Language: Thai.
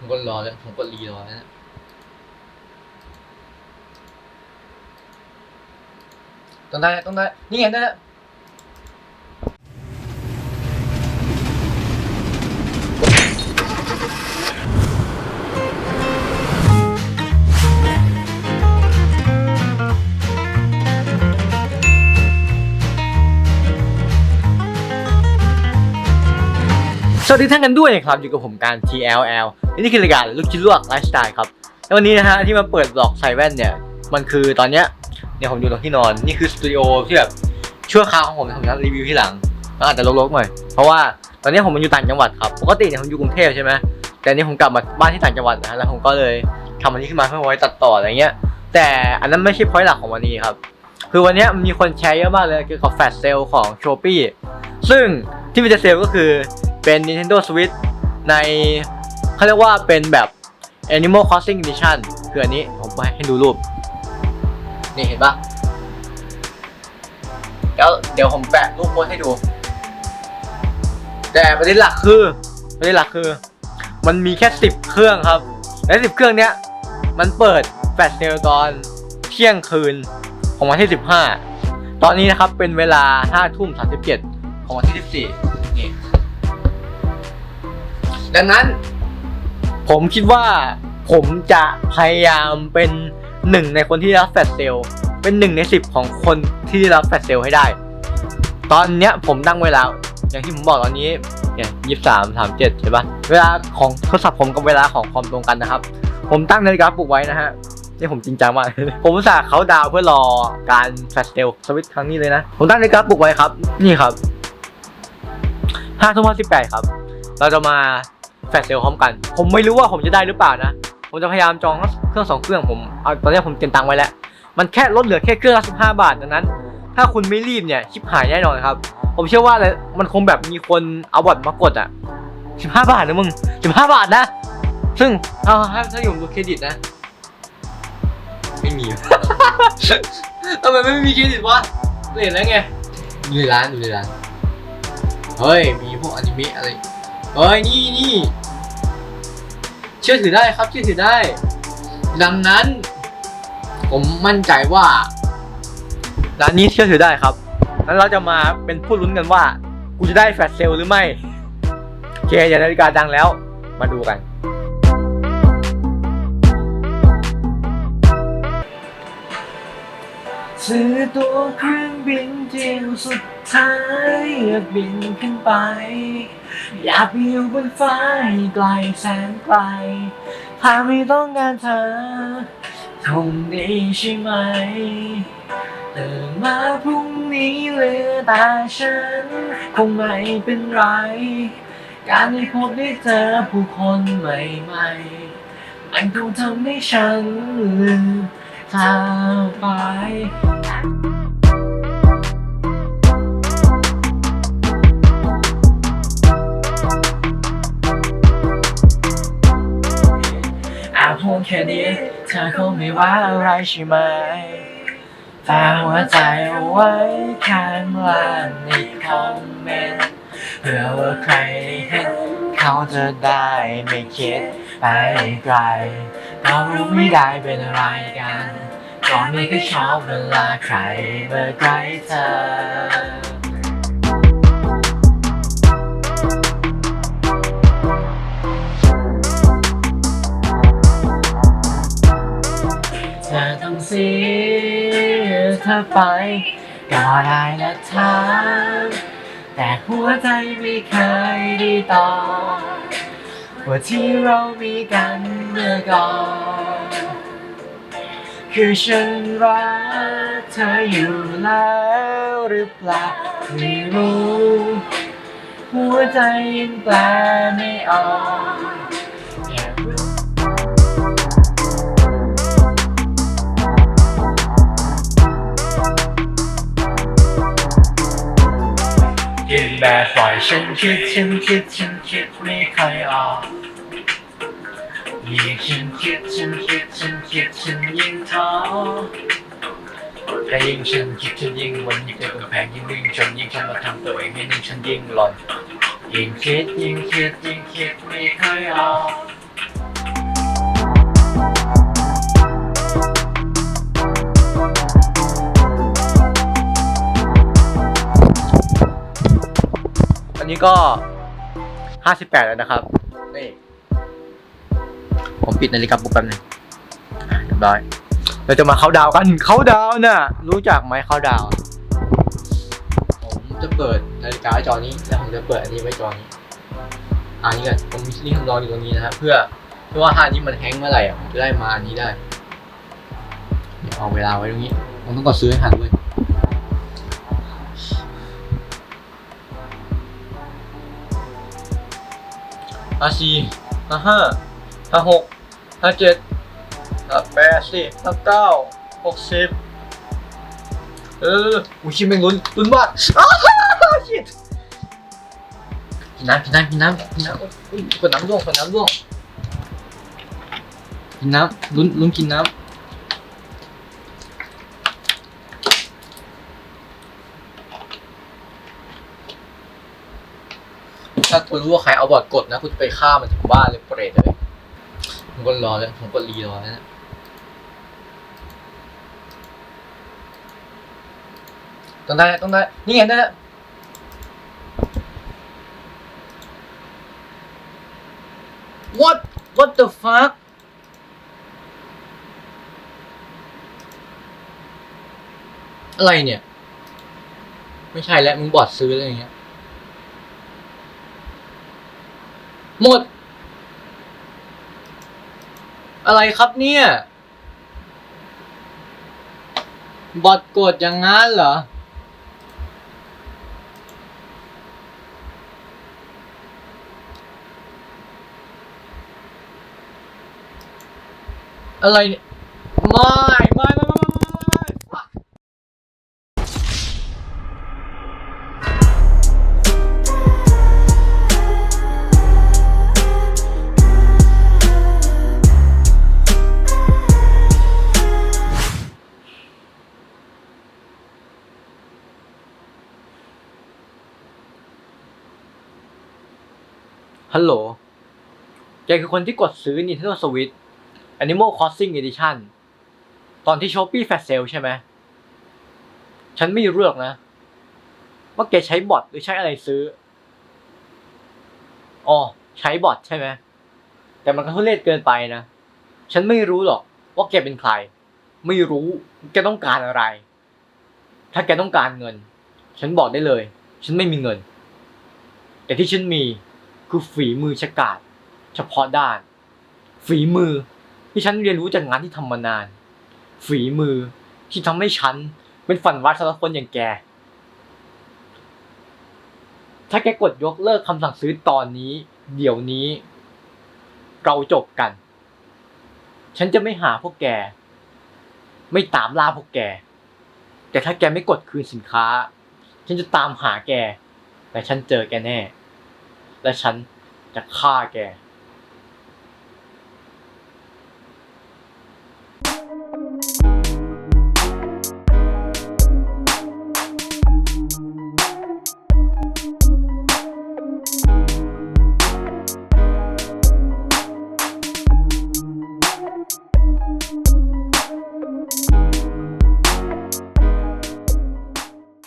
ผมก็รอแล้ว ผมก็รีรอแล้วนะต้องได้ ต้องได้ นี่ไงได้แล้ว สวัสดีท่านกันด้วยนะครับ อยู่กับผมการ TLL นี่คือรายการลูกชิ้นลวกไลฟ์สไตล์ครับแล้ววันนี้นะฮะที่มาเปิดบล็อกใส่แว่นเนี่ย มันคือตอนเนี้ยเนี่ยผมอยู่ตรงที่นอน นี่คือสตูดิโอที่แบบชั่วคราวของผมนะผมจะรีวิวที่หลังมันอาจจะรกๆหน่อย เพราะว่าตอนนี้ผมมาอยู่ต่างจังหวัดครับปกติเนี่ยผมอยู่กรุงเทพใช่ไหมแต่นี้ผมกลับมาบ้านที่ต่างจังหวัดนะแล้วผมก็เลยทำอันนี้ขึ้นมาเพื่อไว้ตัดต่ออะไรเงี้ย แต่อันนั้นไม่ใช่พอยต์หลักของวันนี้ครับคือวันเนี้ยมันมีคนแชร์เยอะมากเลยเกี่ยวกับแฟลชเซลของ s h o p e e ซึ่งที่มันจะเซลล์ก็คือ เป็น Nintendo Switch ในเขาเรียกว่าเป็นแบบ Animal Crossing Edition คืออันนี้ผมไปให้ดูรูป นี่เห็นปะเดี๋ยวเดี๋ยวผมแปะรูปโพสให้ดู แต่ประเด็นหลักคือประเด็นหลักคือ มันมีแค่10เครื่องครับ และ10เครื่องเนี้ย มันเปิดแฟลชเซลตอนเที่ยงคืนของวันที่15ตอนนี้นะครับเป็นเวลา5ทุ่ม37ของวันที่14นี่ ดังนั้น ผมคิดว่าผมจะพยายามเป็นหนึ่งในคนที่รับแฟลชเซลเป็นหนึ่งในสิบของคนที่รับแฟลชเซลให้ได้ ตอนเนี้ยผมตั้งเวลา อย่างที่ผมบอกตอนนี้เนี่ยยี่สามสามเจ็ดใช่ปะเวลาของโทรศัพท์ผมกับเวลาของคอมตรงกันนะครับ ผมตั้งนาฬิกาปลุกไว้นะฮะนี่ผมจริงจังมาก ผมอุตส่าห์เขาดาวเพื่อรอการแฟลชเซลสวิตช์ครั้งนี้เลยนะ ผมตั้งนาฬิกาปลุกไว้ครับ นี่ครับห้าทุ่มห้าสิบแปดครับ เราจะมา แฟลชเซลล์พร้อมกัน ผมไม่รู้ว่าผมจะได้หรือเปล่านะ ผมจะพยายามจองเครื่องสองเครื่องผมเอาตอนนี้ผมเก็บตังค์ไว้แล้ว มันแค่ลดเหลือแค่เครื่องละสิบห้าบาทดังนั้น ถ้าคุณไม่รีบเนี่ยชิบหายแน่นอนครับ ผมเชื่อว่าเลยมันคงแบบมีคนเอาบอทมากดอะสิบห้าบาทนะมึงสิบห้าบาทนะ ซึ่งเอาถ้าถ้าอยู่บนเครดิตนะ ไม่มีทำไมไม่มีเครดิตวะเห็นแล้วไงอยู่ในร้านอยู่ในร้านเฮ้ย มีพวกอนิเมะอะไร เฮ้ย นี่นี่ เชื่อถือได้ครับเชื่อถือได้ ดังนั้น ผมมั่นใจว่าร้านนี้เชื่อถือได้ครับงั้นเราจะมาเป็นผู้ลุ้นกันว่า กูจะได้แฟลชเซลหรือไม่โอเคอย่านาฬิกาดังแล้ว มาดูกัน ซื้อตัวเครื่องบินเที่ยวสุดท้ายอยากบินขึ้นไป อยากไปอยู่บนฟ้าให้ไกลแสนไกลถ้าไม่ต้องการเธอคงดีใช่ไหมตื่นมาพรุ่งนี้เหลือแต่ฉัน คงไม่เป็นไร การได้พบได้เจอผู้คนใหม่ๆ มันคงทำให้ฉันลืมเธอไป อาพูดแค่นี้เธอคงไม่ว่าอะไรใช่ไหมฝากหัวใจเอาไว้ข้างล่างในคอมเมนต์เพื่อว่าใครได้เห็นเขาจะได้ไม่คิดไปไกลเรารู้ไม่ได้เป็นอะไรกัน ตอนนี้ก็ชอบเวลาใครมาใกล้เธอเธอต้องเสียเธอไปก็ได้และทางแต่หัวใจไม่เคยได้ต่อว่าที่เรามีกันเมื่อก่อน คือฉันรักเธออยู่แล้วหรือเปล่าไม่รู้ หัวใจยังแปลไม่ออกแค่รู้กินแบบปล่อยฉันคิดฉันคิดฉันคิดไม่ค่อยออก ยิ่งฉันคิดฉันคิดฉันคิดฉันยิ่งท้อแต่ยิ่งฉันคิดฉันยิ่งวันยิ่งเจอกำแพงยิ่งวิ่งชนยิ่งฉันมาทำตัวเองให้นิ่งฉันยิ่งหล่นยิ่งคิดยิ่งคิดยิ่งคิดไม่เคยออกอันนี้ก็ 58 แล้วนะครับ ผมปิดนาฬิกาปลุกแป๊บนึงเรียบร้อย เราจะมาเข้าดาวกันเข้าดาวน่ะ รู้จักไหมเข้าดาว ผมจะเปิดนาฬิกาไว้จอนี้ แล้วผมจะเปิดอันนี้ไว้จอนี้อ่านี้กันผมมีลิงก์คำนองอยู่ตรงนี้นะครับเพื่อเพื่อว่าถ้าอันนี้มันแฮงเมื่อไหร่อะผมจะได้มาอันนี้ได้เดี๋ยวเอาเวลาไว้ตรงนี้ผมต้องกดซื้อให้ทันเว้ยห้าสี่าห้า ห้าหกห้าเจ็ดห้าแปดสิห้าเก้าหกสิบเอออุ้ยชิมแม่งลุ้นลุ้นมากอ้าวชิตกินน้ำกินน้ำกินน้ำกินน้ำอุ้ยขวดน้ำร่วงขวดน้ำร่วงกินน้ำลุ้นลุ้นกินน้ำถ้าคุณรู้ว่าใครเอาบอร์ดกดนะ คุณจะไปฆ่ามันถึงบ้านเลยเปรตเลย ผมก็รอเลยผมก็รีรอแล้วนะต้องได้ต้องได้นี่ไงได้แล้ว What What the fuck อะไรเนี่ย ไม่ใช่แล้ว มึงบอดซื้ออะไรอย่างเงี้ย หมด อะไรครับเนี่ย บอดกดอย่างงั้นเหรอ อะไรเนี่ยไม่ไม่ไม่ไม่ ฮัลโหล แกคือคนที่กดซื้อ Nintendo Switch Animal Crossing Edition ตอนที่ Shopee Flash Sale ใช่ไหม ฉันไม่รู้หรอกนะ ว่าแกใช้บอทหรือใช้อะไรซื้อ อ๋อ ใช้บอทใช่ไหม แต่มันก็ทุเรศเกินไปนะ ฉันไม่รู้หรอกว่าแกเป็นใคร ไม่รู้ แกต้องการอะไร ถ้าแกต้องการเงิน ฉันบอกได้เลย ฉันไม่มีเงิน แต่ที่ฉันมี คือฝีมือฉกาจเฉพาะด้าน ฝีมือที่ฉันเรียนรู้จากงานที่ทำมานาน ฝีมือที่ทำให้ฉันเป็นฝันวาดสำหรับคนอย่างแก ถ้าแกกดยกเลิกคำสั่งซื้อตอนนี้ เดี๋ยวนี้ เราจบกัน ฉันจะไม่หาพวกแก ไม่ตามล่าพวกแก แต่ถ้าแกไม่กดคืนสินค้า ฉันจะตามหาแกและฉันเจอแกแน่ และฉันจะฆ่าแก